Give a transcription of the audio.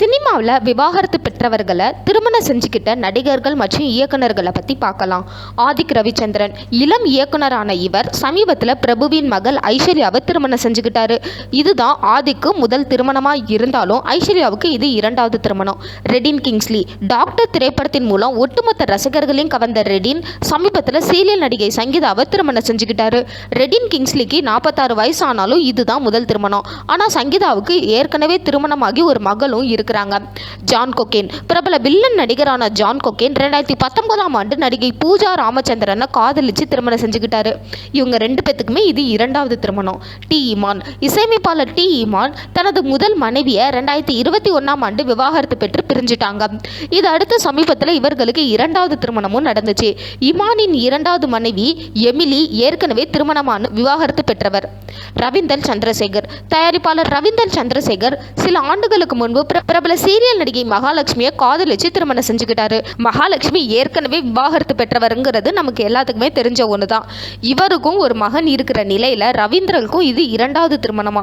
சினிமாவில் விவாகரத்து பெற்றவர்களை திருமணம் செஞ்சுக்கிட்ட நடிகர்கள் மற்றும் இயக்குநர்களை பற்றி பார்க்கலாம். ஆதிக் ரவிச்சந்திரன் இளம் இயக்குனரான இவர் சமீபத்தில் பிரபுவின் மகள் ஐஸ்வர்யாவை திருமணம் செஞ்சுக்கிட்டாரு. இதுதான் ஆதிக்கு முதல் திருமணமாக இருந்தாலும் ஐஸ்வர்யாவுக்கு இது இரண்டாவது திருமணம். ரெடின் கிங்ஸ்லி டாக்டர் திரைப்படத்தின் மூலம் ஒட்டுமொத்த ரசிகர்களையும் கவர்ந்த ரெடின் சமீபத்தில் சீரியல் நடிகை சங்கீதாவை திருமணம் செஞ்சுக்கிட்டாரு. ரெடின் கிங்ஸ்லிக்கு நாற்பத்தாறு வயசு ஆனாலும் இதுதான் முதல் திருமணம். ஆனால் சங்கீதாவுக்கு ஏற்கனவே திருமணமாகி ஒரு மகளும் இருக்கிறாங்க. ஜான் கொக்கேன் பிரபல வில்லன் நடிகரான ஜான் கொக்கேன் ரெண்டாயிரத்தி பத்தொன்பதாம் ஆண்டு நடிகை பூஜா ராமச்சந்திரனை காதலிச்சு திருமணம் செஞ்சுக்கிட்டாரு. இவங்க ரெண்டு பேத்துக்குமே இது இரண்டாவது திருமணம். டி இமான். இசையமைப்பாளர் டி இமான் தனது முதல் மனைவியை ரெண்டாயிரத்தி இருபத்தி ஒன்றாம் ஆண்டு விவாகரத்து பெற்று பிரிஞ்சுட்டாங்க. இது அடுத்து சமீபத்தில் இவர்களுக்கு இரண்டாவது திருமணமும் நடந்துச்சு. இமானின் இரண்டாவது மனைவி எமிலி ஏற்கனவே திருமணமான விவாகரத்து பெற்றவர். ரவீந்தர் சந்திரசேகர். தயாரிப்பாளர் ரவீந்தர் சந்திரசேகர் சில ஆண்டுகளுக்கு முன்பு பிர- பிரபல சீரியல் நடிகை மகாலட்சுமி மகாலட்சுமியை காதலிச்சு திருமணம் செஞ்சுக்கிட்டாரு. மகாலட்சுமி ஏற்கனவே விவாகரத்து பெற்றவருங்கிறது நமக்கு எல்லாத்துக்குமே தெரிஞ்ச ஒன்று தான் இவருக்கும் ஒரு மகன் இருக்கிற நிலையில் ரவீந்திரனுக்கும் இது இரண்டாவது திருமணமா?